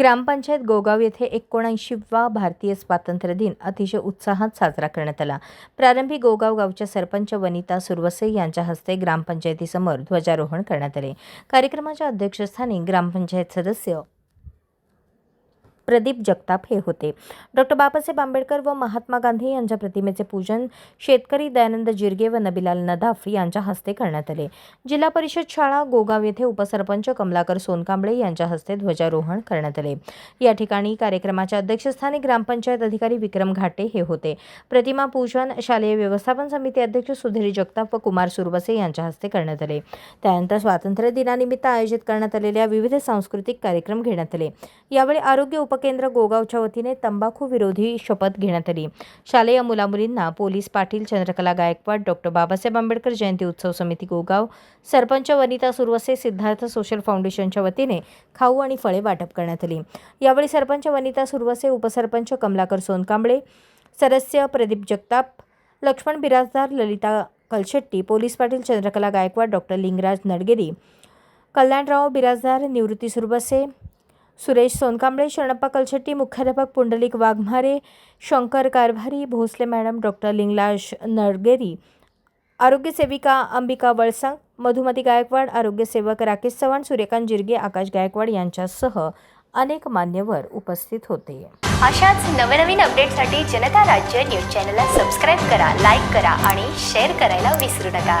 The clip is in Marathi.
ग्रामपंचायत गोगाव येथे एकोणऐंशीवा भारतीय स्वातंत्र्य दिन अतिशय उत्साहात साजरा करण्यात आला. प्रारंभी गोगाव गावच्या सरपंच वनिता सुरवसे यांच्या हस्ते ग्रामपंचायतीसमोर ध्वजारोहण करण्यात आले. कार्यक्रमाच्या अध्यक्षस्थानी ग्रामपंचायत सदस्य प्रदीप जगताप हे होते. डॉक्टर बाबासाहेब आंबेडकर व महात्मा गांधी यांच्या प्रतिमेचे पूजन शेतकरी दयानंद जिरगे व नबिलाल नदाफ यांच्या हस्ते करण्यात आले. जिल्हा परिषद शाळा गोगाव येथे उपसरपंच कमलाकर सोनकांबळे यांच्या हस्ते ध्वजारोहण करण्यात आले. या ठिकाणी कार्यक्रमाच्या अध्यक्षस्थानी ग्रामपंचायत अधिकारी विक्रम घाटे हे होते. प्रतिमा पूजन शालेय व्यवस्थापन समिती अध्यक्ष सुधीर जगताप व कुमार सुरवसे यांच्या हस्ते करण्यात आले. त्यानंतर स्वातंत्र्य दिनानिमित्त आयोजित करण्यात आलेल्या विविध सांस्कृतिक कार्यक्रम घेण्यात आले. यावेळी आरोग्य उपकेंद्र गोगावच्या वतीने तंबाखू विरोधी शपथ घेण्यात आली. शालेय मुलामुलींना पोलीस पाटील चंद्रकला गायकवाड डॉक्टर बाबासाहेब आंबेडकर जयंती उत्सव समिती गोगाव सरपंच वनिता सुरवसे सिद्धार्थ सोशल फाउंडेशनच्या वतीने खाऊ आणि फळे वाटप करण्यात आली. यावेळी सरपंच वनिता सुरवसे उपसरपंच कमलाकर सोनकांबळे सदस्य प्रदीप जगताप लक्ष्मण बिराजदार ललिता कलशेट्टी पोलीस पाटील चंद्रकला गायकवाड डॉक्टर लिंगराज नडगेरी कल्याणराव बिराजदार निवृत्ती सुरबसे सुरेश सोनकांबळे शरणप्पा कलशेट्टी मुख्याध्यापक पुंडलिक वाघमारे शंकर कारभारी भोसले मॅडम डॉक्टर लिंगलाज नडगेरी आरोग्यसेविका अंबिका वळसंग मधुमती गायकवाड आरोग्यसेवक राकेश चव्हाण सूर्यकांत जिरगे आकाश गायकवाड यांच्यासह अनेक मान्यवर उपस्थित होते. अशाच नवनवीन अपडेटसाठी जनता राज्य न्यूज चॅनलला सबस्क्राईब करा लाईक करा आणि शेअर करायला विसरू नका.